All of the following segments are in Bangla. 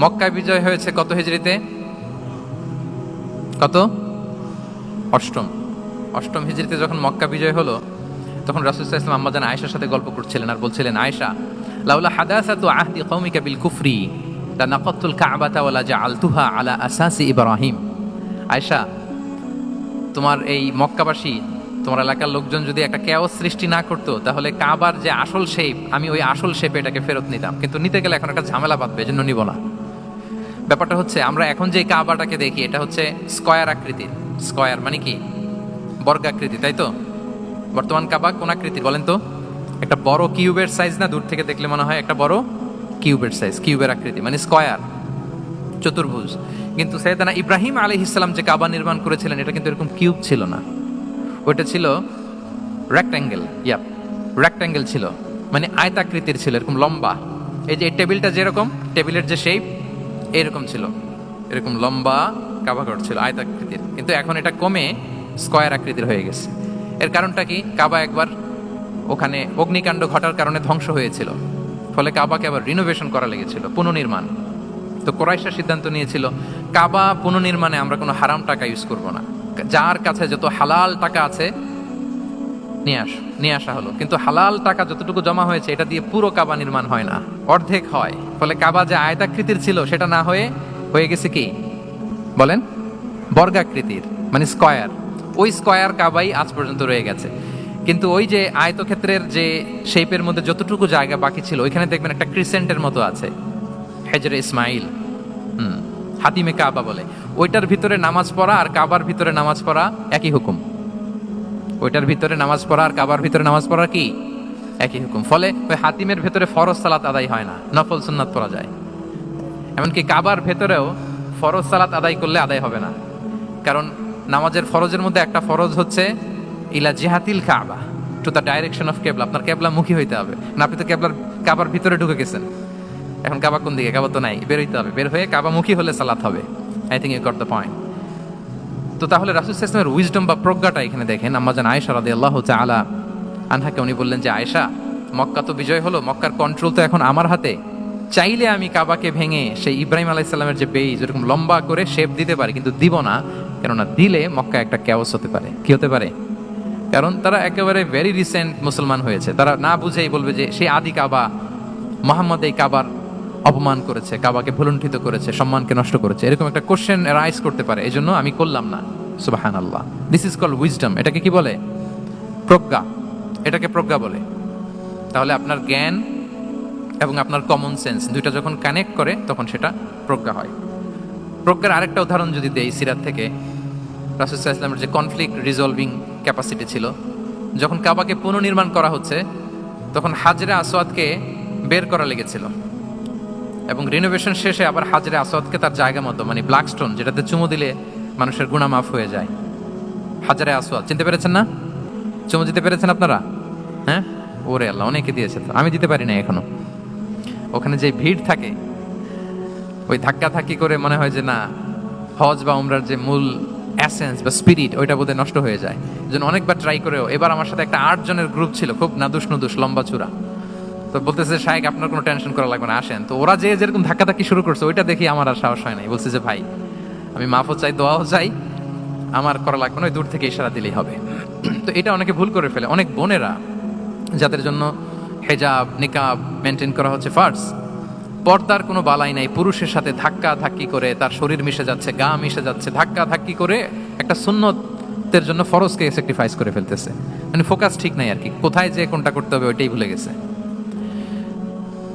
মক্কা বিজয় হয়েছে কত হিজড়িতে? কত? অষ্টম। অষ্টম হিজড়িতে যখন মক্কা বিজয় হলো, তখন রাসুল্লাহ ইসলাম আম্মাজান আয়েশার সাথে গল্প করছিলেন আর বলছিলেন, আয়েশা, লাউলা হাদাসাতু আহদি কওমিকা বিল কুফরি লা নাকাতুল কাবাতা ওয়ালা জাআলতুহা আলা আসাসি ইব্রাহিম। আয়েশা, তোমার এই মক্কাবাসী, তোমার এলাকার লোকজন যদি একটা কেওস সৃষ্টি না করতো, তাহলে কাবার যে আসল শেপ আমি ওই আসল শেপে এটাকে ফেরত নিতাম। কিন্তু নিতে গেলে এখন একটা ঝামেলা বাঁধবে, এজন্য নিব না। ব্যাপারটা হচ্ছে, আমরা এখন যে কাবাটাকে দেখি, এটা হচ্ছে স্কয়ার আকৃতির স্কয়ার মানে কি? বর্গাকৃতি তাই তো? বর্তমান কাবা কোন আকৃতির বলেন তো? একটা বড় কিউবের সাইজ না, দূর থেকে দেখলে মনে হয় একটা বড় কিউবের সাইজ কিউবের আকৃতি মানে স্কয়ার, চতুর্ভুজ। কিন্তু সৈয়দানা ইব্রাহিম আলী ইসলাম যে কাবা নির্মাণ করেছিলেন, এটা কিন্তু এরকম কিউব ছিল না। ওইটা ছিল রেক্ট্যাঙ্গেল ইয়াপ রেক্ট্যাঙ্গেল ছিল মানে আয়তাকৃতির ছিল, এরকম লম্বা। এই যে টেবিলটা যেরকম, টেবিলের যে শেপ এরকম ছিল। এরকম লম্বা কাবাঘর ছিল আয়তাকৃতির কিন্তু এখন এটা কমে স্কয়ার আকৃতির হয়ে গেছে। এর কারণটা কি? কাবা একবার ওখানে অগ্নিকাণ্ড ঘটার কারণে ধ্বংস হয়েছিল। ফলে কাবাকে আবার রিনোভেশন করা লেগেছিল, পুনর্নির্মাণ। তো কোরাইশা সিদ্ধান্ত নিয়েছিল, কাবা পুনর্নির্মাণে আমরা কোনো হারাম টাকা ইউজ করব না। যার কাছে যত হালাল টাকা আছে নিয়ে আস, নিয়ে আসা হলো। কিন্তু হালাল টাকা যতটুকু জমা হয়েছে, এটা দিয়ে পুরো কাবা নির্মাণ হয় না। অর্ধেক হয়। ফলে কাবা যে আয়তাকৃতির ছিল, সেটা না হয়ে হয়ে গেছে কি? বলেন। বর্গাকৃতির মানে স্কয়ার। ওই স্কয়ার কাবাই আজ পর্যন্ত রয়ে গেছে। কিন্তু ওই যে আয়তক্ষেত্রের যে শেপের মধ্যে যতটুকু জায়গা বাকি ছিল, ওইখানে দেখবেন একটা ক্রিসেন্টের মতো আছে। হেজরে ইসমাইল। হুম, হাতিমে কাবা বলে। ওইটার ভিতরে নামাজ পড়া আর কাবার ভিতরে নামাজ পড়া একই হুকুম। ওইটার ভিতরে নামাজ পড়া আর কাবার ভিতরে নামাজ পড়া কি? একই হুকুম। ফলে ওই হাতিমের ভেতরে ফরজ সালাত আদায় হয় না, নফল সুন্নাত পড়া যায়। এমনকি কাবার ভেতরেও ফরজ সালাত আদায় করলে আদায় হবে না। কারণ নামাজের ফরজের মধ্যে একটা ফরজ হচ্ছে, ইলা জিহাতিল কাবা টু দ্য ডাইরেকশন অফ কেবলা আপনার কেবলা মুখী হইতে হবে। না, আপনি তো কেবলার, কাবার ভিতরে ঢুকে গেছেন। এখন কাবা কোন দিকে? কাবা তো নাই, বের হইতে হবে। বের হয়ে কাবামুখী হলে সালাত হবে। I think you got the point তো তাহলে রাসুল ইসলামের উইজডম বা প্রজ্ঞাটা এখানে দেখেন। আমাজান আয়েশা রাদি আল্লাহ আলা আনহাকে উনি বললেন যে, আয়েশা, মক্কা তো বিজয় হলো, মক্কার কন্ট্রোল তো এখন আমার হাতে। চাইলে আমি কাবাকে ভেঙে সেই ইব্রাহিম আলাইসাল্লামের যে বেইজ এরকম লম্বা করে শেপ দিতে পারে, কিন্তু দিব না। কেননা দিলে মক্কা একটা ক্যাওস হতে পারে। কি হতে পারে? কারণ তারা একেবারে ভেরি রিসেন্ট মুসলমান হয়েছে। তারা না বুঝেই বলবে যে সেই আদি কাবা, মোহাম্মদ এই কাবার অপমান করেছে, কাবাকে ভুলুণ্ঠিত করেছে, সম্মানকে নষ্ট করেছে। এরকম একটা কোশ্চেন রাইজ করতে পারে এই জন্য আমি করলাম না। সুবাহান আল্লাহ দিস ইজ কল উইজডম এটাকে কি বলে? প্রজ্ঞা। এটাকে প্রজ্ঞা বলে। তাহলে আপনার জ্ঞান এবং আপনার কমন সেন্স দুইটা যখন কানেক্ট করে, তখন সেটা প্রজ্ঞা হয়। প্রজ্ঞার আরেকটা উদাহরণ যদি দেই সিরাত থেকে রাসুসাহ ইসলামের যে কনফ্লিক্ট রিজলভিং ক্যাপাসিটি ছিল, যখন কাবাকে পুনর্নির্মাণ করা হচ্ছে, তখন হাজরে আসওয়াদকে বের করা লেগেছিল। এবং রিনোভেশন শেষে আবার হাজরে আসওয়াদকে তার জায়গা মতো মানে ব্ল্যাক স্টোন যেটাতে চুমু দিলে মানুষের গুণা মাফ হয়ে যায়। হাজারে আসওয়াদ চিনতে পেরেছেন না? চুমু দিতে পেরেছেন আপনারা? হ্যাঁ? ওরে আল্লাহ, অনেকে দিয়েছে তো। আমি দিতে পারি না এখনও। ওখানে যে ভিড় থাকে, ওই ধাক্কা ধাক্কি করে মনে হয় যে না, হজ বা উমরার যে মূল অ্যাসেন্স বা স্পিরিট ওইটা বোধহয় নষ্ট হয়ে যায়। জন্য অনেকবার ট্রাই করেও, এবার আমার সাথে একটা আটজনের গ্রুপ ছিল, খুব নাদুস নুদুস, লম্বা চূড়া। তো বলতেছে শাহেক আপনার কোনো টেনশন করা লাগবে না, আসেন। তো ওরা যে যেরকম ধাক্কা ধাক্কি শুরু করছে, ওইটা দেখি আমার আর সাহস হয় নাই। বলছে যে, ভাই, আমি মাফও চাই, দোয়াও চাই, আমার করা লাগবে না দূর থেকে ইশারা দিলেই হবে। তো এটা অনেকে ভুল করে ফেলে। অনেক বোনেরা যাদের জন্য হেজাব, নিকাব মেনটেন করা হচ্ছে ফার্স পর্দার কোনো বালাই নাই, পুরুষের সাথে ধাক্কা ধাক্কি করে তার শরীর মিশে যাচ্ছে, গা মিশে যাচ্ছে ধাক্কা ধাক্কি করে একটা সুন্নতের জন্য ফরজকে স্যাক্রিফাইস করে ফেলতেছে। মানে ফোকাস ঠিক নাই আর কি, কোথায় যে কোনটা করতে হবে, ওইটাই ভুলে গেছে।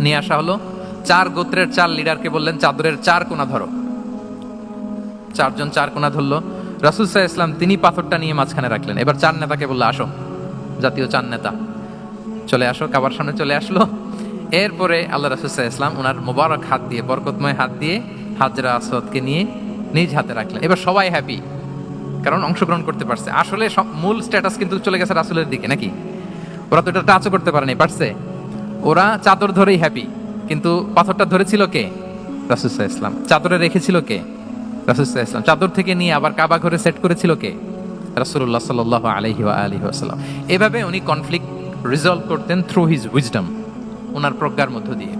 নিয়ে আসা হলো। চার গোত্রের চার লিডারকে বললেন, চাদরের চার কোনা ধরো। চারজন চার কোনা ধরলো। রাসুল সাহা ইসলাম তিনি পাথরটা নিয়ে মাঝখানে রাখলেন। এবার চার নেতাকে বলল, আসো। জাতীয় চার নেতা। চলে আসো, কাবার সামনে চলে আসলো। এরপরে আল্লাহ রাসুসাহ ইসলাম ওনার মোবারক হাত দিয়ে, বরকতময় হাত দিয়ে হাজরা আসদকে নিয়ে নিজ হাতে রাখলেন। এবার সবাই হ্যাপি কারণ অংশগ্রহণ করতে পারছে। আসলে মূল স্ট্যাটাস কিন্তু চলে গেছে রাসুলের দিকে, নাকি? ওরা তো এটা টাচও করতে পারেনি, পারছে? ওরা চাদর ধরেই হ্যাপি কিন্তু পাথরটা ধরেছিল কে? রাসুসাহ ইসলাম চাদরে রেখেছিল কে? রাসুসাহ ইসলাম চাদর থেকে নিয়ে আবার কাবা ঘরে সেট করেছিল কে? রাসুল্লাহ সাল আলহি আলহি এভাবে উনি কনফ্লিক্ট রিজলভ করতেন থ্রু হিজ উইজডম ওনার প্রজ্ঞার মধ্য দিয়ে।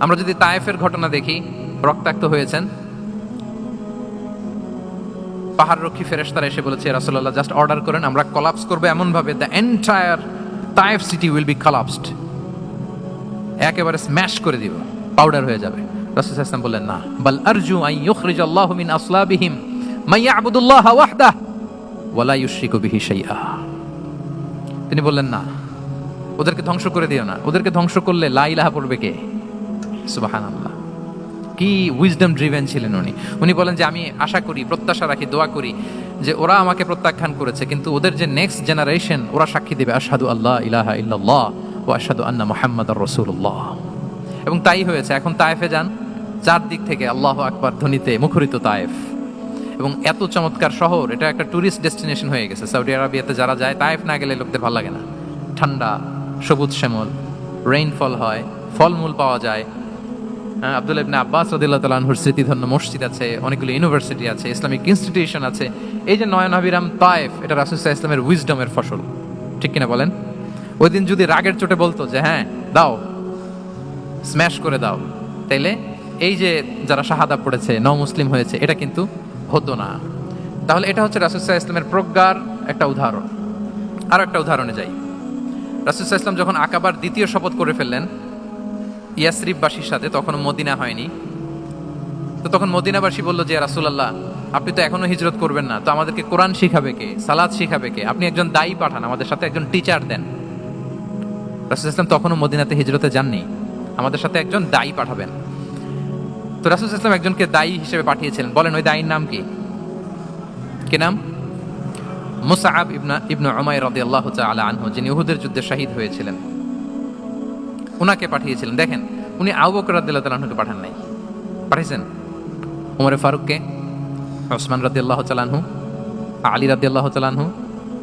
আমরা যদি তায়েফের ঘটনা দেখি, রক্তাক্ত হয়েছেন। পাহাড় রক্ষী ফেরেশতারা এসে বলেছে, রাসূলুল্লাহ জাস্ট অর্ডার করেন, আমরা কলাপস করব এমনভাবে the entire Taif city will be collapsed একেবারে স্ম্যাশ করে দিব। পাউডার হয়ে যাবে। রাসূল আলাইহি বললেন, না। বাল আরজু আন ইউখরিজ আল্লাহু মিন আসলাবিহিম। মান ইয়াবুদুল্লাহ ওয়াহদাহ ওয়ালা ইউশরিকু বিহি শাইআ। তিনি বললেন, না। ওদেরকে ধ্বংস করে দিও না। ওদেরকে ধ্বংস করলে লা ইলাহা পড়বে কে? সুবহানাল্লাহ। কি উইজডম ড্রিভেন ছিলেন উনি। উনি বলেন যে, আমি আশা করি, প্রত্যাশা রাখি, দোয়া করি যে ওরা আমাকে প্রত্যাখ্যান করেছে, কিন্তু ওদের যে নেক্সট জেনারেশন ওরা সাক্ষী দেবে, আশহাদু আল্লাহ ইলাহা ইল্লাল্লাহ ও আশহাদু আন্না মুহাম্মাদার রাসূলুল্লাহ। এবং তাই হয়েছে, এখন তায়েফে যান, চারদিক থেকে আল্লাহ আকবার ধ্বনিতে মুখরিত তায়েফ। এবং এত চমৎকার শহর, এটা একটা ট্যুরিস্ট ডেস্টিনেশন হয়ে গেছে। সৌদি আরবিয়াতে যারা যায়, তায়েফ না গেলে লোকদের ভালো লাগে না। ঠান্ডা, সবুজ শ্যামল রেইনফল হয়, ফলমূল পাওয়া যায় হ্যাঁ, আব্দুল ইবনে আব্বাস রাদিল্লাহ তালাহুর স্মৃতিধন্য মসজিদ আছে অনেকগুলো ইউনিভার্সিটি আছে ইসলামিক ইনস্টিটিউশন আছে। এই যে নয়ন আবিরাম তায়েফ এটা রাসুসাহ ইসলামের উইজডমের ফসল। ঠিক কিনা বলেন? ওই দিন যদি রাগের চোটে বলতো যে হ্যাঁ দাও স্ম্যাশ করে দাও। তাইলে এই যে যারা শাহাদা পড়েছে ন মুসলিম হয়েছে এটা কিন্তু হতো না। তাহলে এটা হচ্ছে রাসুসাহ ইসলামের প্রজ্ঞার একটা উদাহরণ। আরও একটা উদাহরণে যাই। রাসুসাহ ইসলাম যখন আকাবার দ্বিতীয় শপথ করে ফেললেন ইয়াসরিফবাসীর সাথে তখন মদিনা হয়নি। তো তখন মদিনাবাসী বলল যে রাসুলাল্লাহ, আপনি তো এখনও হিজরত করবেন না। তো আমাদেরকে কোরআন শিখাবে কে? সালাদ শিখাবে কে? আপনি একজন দায়ী পাঠান, আমাদের সাথে একজন টিচার দেন। রাসুল ইসলাম তখনও মদিনাতে হিজরতে যাননি। আমাদের সাথে একজন দায়ী পাঠাবেন। তো রাসুল ইসলাম একজনকে দায়ী হিসেবে পাঠিয়েছিলেন। বলেন, ওই দায়ীর নাম কি? কি নাম? মুসাআব ইবনা ইবনু উমাইর রাদিয়াল্লাহু তাআলা আনহু, যিনি উহুদের যুদ্ধে শহীদ হয়েছিলেন। উনাকে পাঠিয়েছিলেন। দেখেন, উনি আবু বকর রাদিয়াল্লাহু তাআলা আনহুকে পাঠান নাই। পাঠিয়েছেন ওমরে ফারুককে, ওসমান রাদিয়াল্লাহু তাআলা আনহু, আলী রাদিয়াল্লাহু তাআলা আনহু,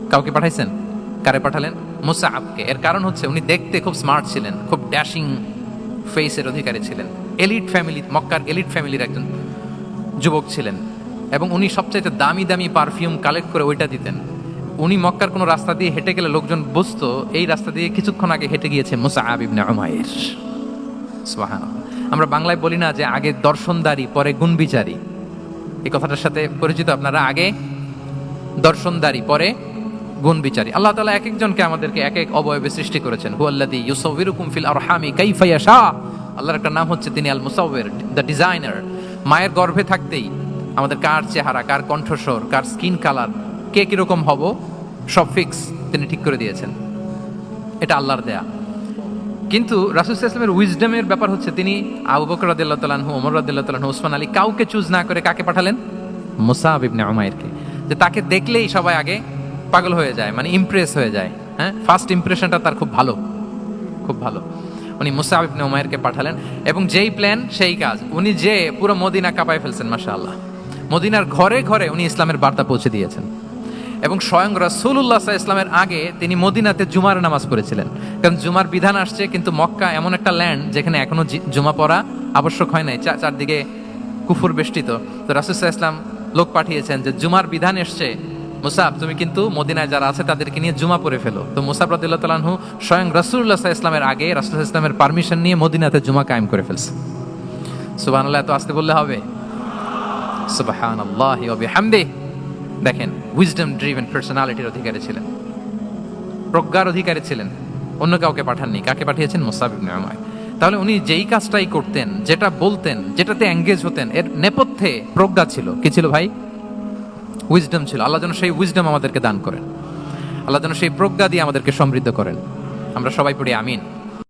কাউকে পাঠাইছেন? কারে পাঠালেন? মুসাআবকে এর কারণ হচ্ছে, উনি দেখতে খুব স্মার্ট ছিলেন, খুব ড্যাশিং ফেসের অধিকারী ছিলেন। এলিট ফ্যামিলি, মক্কার এলিট ফ্যামিলির একজন যুবক ছিলেন। এবং উনি সবচাইতে দামি দামি পারফিউম কালেক্ট করে ওইটা দিতেন। উনি মক্কার কোনো রাস্তা দিয়ে হেঁটে গেলে লোকজন বুঝতো, এই রাস্তা দিয়ে কিছুক্ষণ আগে হেঁটে গিয়েছে মুসাআব ইবনে সুবহানাল্লাহ। আমরা বাংলায় বলি না যে আগে দর্শনদারি, পরে গুণবিচারী। এই কথাটার সাথে পরিচিত আপনারা, আগে দর্শনদারি, পরে গুণ বিচারী আল্লাহ তালা এক একজনকে আমাদেরকে এক এক অবয়বে সৃষ্টি করেছেন। হুয়াল্লাযী ইউসাউবিরুকুম ফিল আরহামি কাইফা শাহ আল্লাহর একটা নাম হচ্ছে তিনি আল মুসাউবির দ্য ডিজাইনার। মায়ের গর্ভে থাকতেই আমাদের কার চেহারা, কার কণ্ঠস্বর, কার স্কিন কালার কে কীরকম হব, সব ফিক্স তিনি ঠিক করে দিয়েছেন। এটা আল্লাহর দেয়া। কিন্তু রাসুল ইসলামের উইজডমের ব্যাপার হচ্ছে, তিনি আবু বকর রাদিয়াল্লাহু তাআলা আনহু, ওমর রাদিয়াল্লাহু তাআলা ওসমান আলী কাউকে চুজ না করে কাকে পাঠালেন? মুসাব ইবনে উমাইরকে। যে তাকে দেখলেই সবাই আগে পাগল হয়ে যায় মানে ইমপ্রেস হয়ে যায় হ্যাঁ? ফার্স্ট ইমপ্রেশনটা তার খুব ভালো খুব ভালো। উনি মুসাব ইবনে উমাইরকে পাঠালেন এবং যেই প্ল্যান সেই কাজ। উনি যে পুরো মদিনা কাঁপায় ফেলছেন, মাশাআল্লাহ। মদিনার ঘরে ঘরে উনি ইসলামের বার্তা পৌঁছে দিয়েছেন। এবং স্বয়ং সাল্লাল্লাহু ইসলামের আগে তিনি মদিনাতে জুমার নামাজ পড়েছিলেন। কারণ জুমার বিধান আসছে, কিন্তু মক্কা এমন একটা ল্যান্ড যেখানে এখনও জি- জুমা পড়া আবশ্যক হয় নাই চারদিকে কুফুর বেষ্টিত। তো রাসুসাহ ইসলাম লোক পাঠিয়েছেন যে, জুমার বিধান এসছে। মুসাব, তুমি কিন্তু মদিনায় যারা আছে তাদেরকে নিয়ে জুমা পড়ে ফেলো। তো মুসাব রাদিল্লাহ তালাহু স্বয়ং রাসুল্লাহ ইসলামের আগে রাসুল ইসলামের পারমিশন নিয়ে মদিনাতে জুমা কায়েম করে ফেলছে। সুবাহ এত আসতে বললে হবে? সুবাহান আল্লাহ হামদে দেখেন উইজডম ড্রিভেন পার্সোনালিটির অধিকারী ছিলেন। প্রজ্ঞার অধিকারী ছিলেন। অন্য কাউকে পাঠাননি। কাকে পাঠিয়েছেন? মোসাব ইবনে উমাইর তাহলে উনি যেই কাজটাই করতেন, যেটা বলতেন, যেটাতে এঙ্গেজ হতেন, এর নেপথ্যে প্রজ্ঞা ছিল। কি ছিল ভাই? উইজডম ছিল। আল্লাহ যেন সেই উইজডম আমাদেরকে দান করেন। আল্লাহ যেন সেই প্রজ্ঞা দিয়ে আমাদেরকে সমৃদ্ধ করেন। আমরা সবাই পড়ি আমিন।